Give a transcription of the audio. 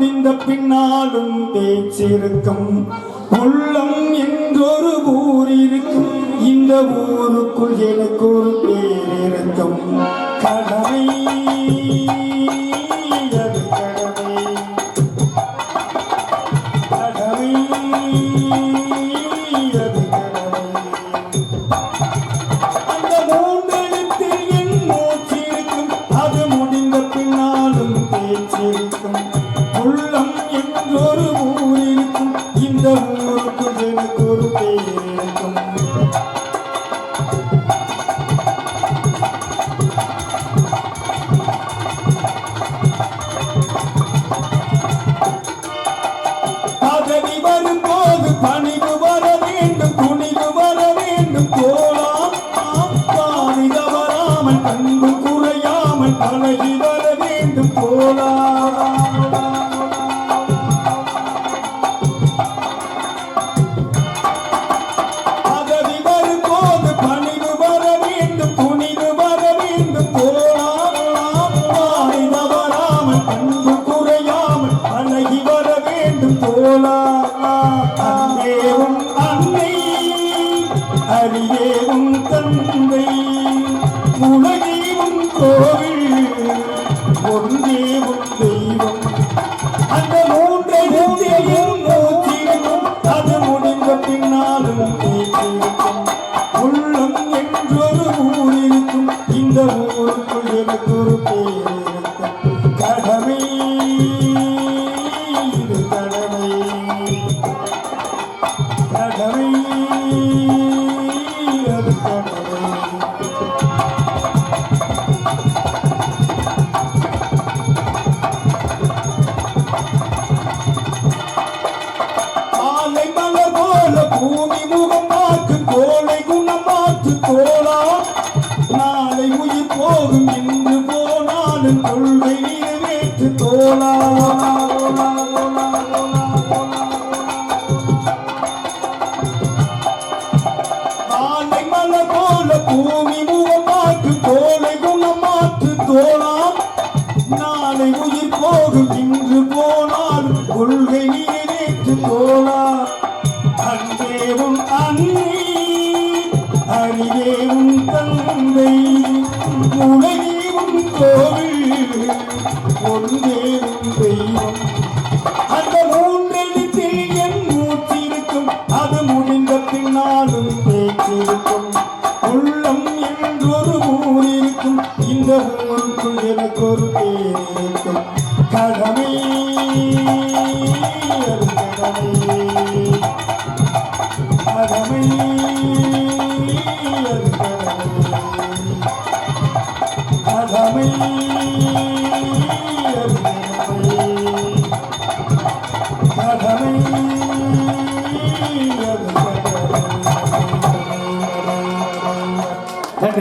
முடிந்த பின்னாலும் பேச்சிருக்கும். உள்ளம் என்றொரு ஊர் இருக்கும் இந்த ஊருக்குள் எனக்கு ஒரு பேர் இருக்கும் கடமை கடமை கடமை. வேண்டும் போலாம் அன்பேவும் அன்னை அறிவேவும் தந்தை. ஒன்றேவும் தெய்வம். அந்த மூன்றை மூன்றையும் நோக்கியும் அது முடிந்த பின்னாலும் உள்ளம் என்றொரு ஊர் இந்த எனக்கு ஒரு பேர் கடமை கடமை. கடமை பார்த்து கோலை. குணம் மாற்று தோழா நாளை உயிர் போகும் இன்று போனாலும் கொள்கை நிறைவேற்று தோலா ஆலை மலர் போல பூமி முகம் பார்த்து கோலை. குணம் மாற்று தோழா நாளை உயிர் போகும் இன்று போனால் கொள்கை நிறைவேற்று போலா அன்பேவும் அன்னி ஒன்றேவும் தெய்வம். அந்த மூன்றெழுத்தில் என் மூச்சிருக்கும். அது முடிந்த பின்னாலும் பேச்சிருக்கும். உள்ளம் என்றொரு ஊர் இருக்கும் இந்த ஊருக்குள் எனக்கு ஒரு பேர் இருக்கும் கடமை அது கடமை கடமை அது கடமை. கடமை அது கடமை. கடமை.